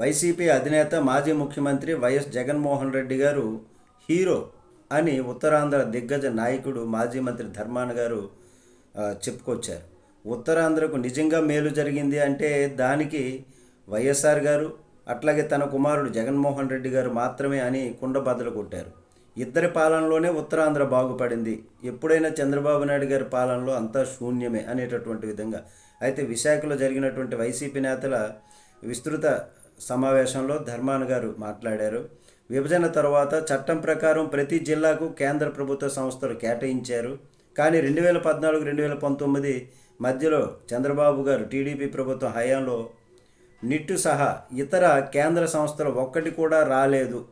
YCP అధినేత మాజీ ముఖ్యమంత్రి వైఎస్ జగన్మోహన్ రెడ్డి గారు హీరో అని ఉత్తరాంధ్ర దిగ్గజ నాయకుడు మాజీ మంత్రి ధర్మాన గారు చెప్పుకొచ్చారు. ఉత్తరాంధ్రకు నిజంగా మేలు జరిగింది అంటే దానికి వైఎస్ఆర్ గారు అట్లాగే తన కుమారుడు జగన్మోహన్ రెడ్డి గారు మాత్రమే అని కుండబద్దలు కొట్టారు. ఇద్దరి పాలనలోనే ఉత్తరాంధ్ర బాగుపడింది. ఎప్పుడైనా చంద్రబాబు నాయుడు గారి పాలనలో అంతా శూన్యమే అనేటటువంటి విధంగా. అయితే విశాఖలో జరిగినటువంటి వైసీపీ నేతల విస్తృత సమావేశంలో ధర్మాన్ గారు మాట్లాడారు. విభజన తర్వాత చట్టం ప్రకారం ప్రతి జిల్లాకు కేంద్ర ప్రభుత్వ సంస్థలు కేటాయించారు. కానీ రెండు వేల పద్నాలుగు రెండు వేల పంతొమ్మిది మధ్యలో చంద్రబాబు గారు టీడీపీ ప్రభుత్వం హయాంలో నిట్టు సహా ఇతర కేంద్ర సంస్థలు ఒక్కటి కూడా రాలేదు.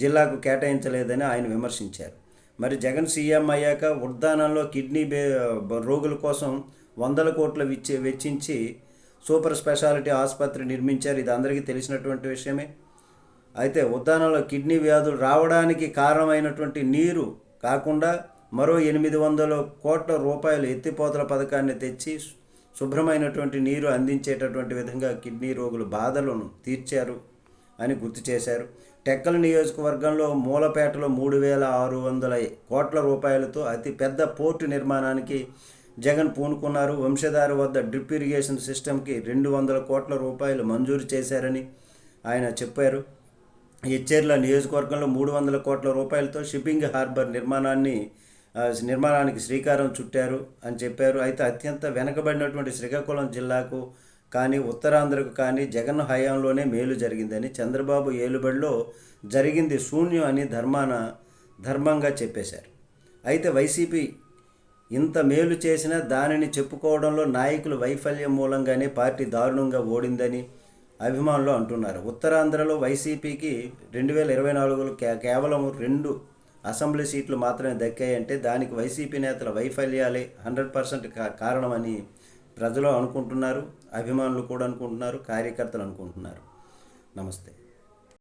జిల్లాకు కేటాయించలేదని ఆయన విమర్శించారు. మరి జగన్ సీఎం అయ్యాక ఉద్దానంలో కిడ్నీ బే రోగుల కోసం వందల కోట్లు వెచ్చి వెచ్చించి సూపర్ స్పెషాలిటీ ఆసుపత్రి నిర్మించారు. ఇది అందరికీ తెలిసినటువంటి విషయమే. అయితే ఉద్యానంలో కిడ్నీ వ్యాధులు రావడానికి కారణమైనటువంటి నీరు కాకుండా మరో ఎనిమిది వందల కోట్ల రూపాయలు ఎత్తిపోతల పథకాన్ని తెచ్చి శుభ్రమైనటువంటి నీరు అందించేటటువంటి విధంగా కిడ్నీ రోగుల బాధలను తీర్చారు అని గుర్తు చేశారు. టెక్కల నియోజకవర్గంలో మూలపేటలో మూడు వేల ఆరు వందల కోట్ల రూపాయలతో అతి పెద్ద పోర్టు నిర్మాణానికి జగన్ పూనుకున్నారు. వంశధార వద్ద డ్రిప్ ఇరిగేషన్ సిస్టమ్కి రెండు వందల కోట్ల రూపాయలు మంజూరు చేశారని ఆయన చెప్పారు. ఎచ్చేర్ల నియోజకవర్గంలో మూడు వందల కోట్ల రూపాయలతో షిప్పింగ్ హార్బర్ నిర్మాణాన్ని నిర్మాణానికి శ్రీకారం చుట్టారు అని చెప్పారు. అయితే అత్యంత వెనకబడినటువంటి శ్రీకాకుళం జిల్లాకు కానీ ఉత్తరాంధ్రకు కానీ జగన్ హయాంలోనే మేలు జరిగిందని చంద్రబాబు ఏలుబడిలో జరిగింది శూన్యం అని ధర్మాన ధర్మంగా చెప్పేశారు. అయితే వైసీపీ ఇంత మేలు చేసినా దానిని చెప్పుకోవడంలో నాయకుల వైఫల్యం మూలంగానే పార్టీ దారుణంగా ఓడిందని అభిమానులు అంటున్నారు. ఉత్తరాంధ్రలో వైసీపీకి రెండు వేల ఇరవై నాలుగులో కే కేవలం రెండు అసెంబ్లీ సీట్లు మాత్రమే దక్కాయంటే దానికి వైసీపీ నేతల వైఫల్యాలే హండ్రెడ్ పర్సెంట్ కారణమని ప్రజలు అనుకుంటున్నారు అభిమానులు కూడా అనుకుంటున్నారు కార్యకర్తలు అనుకుంటున్నారు. నమస్తే.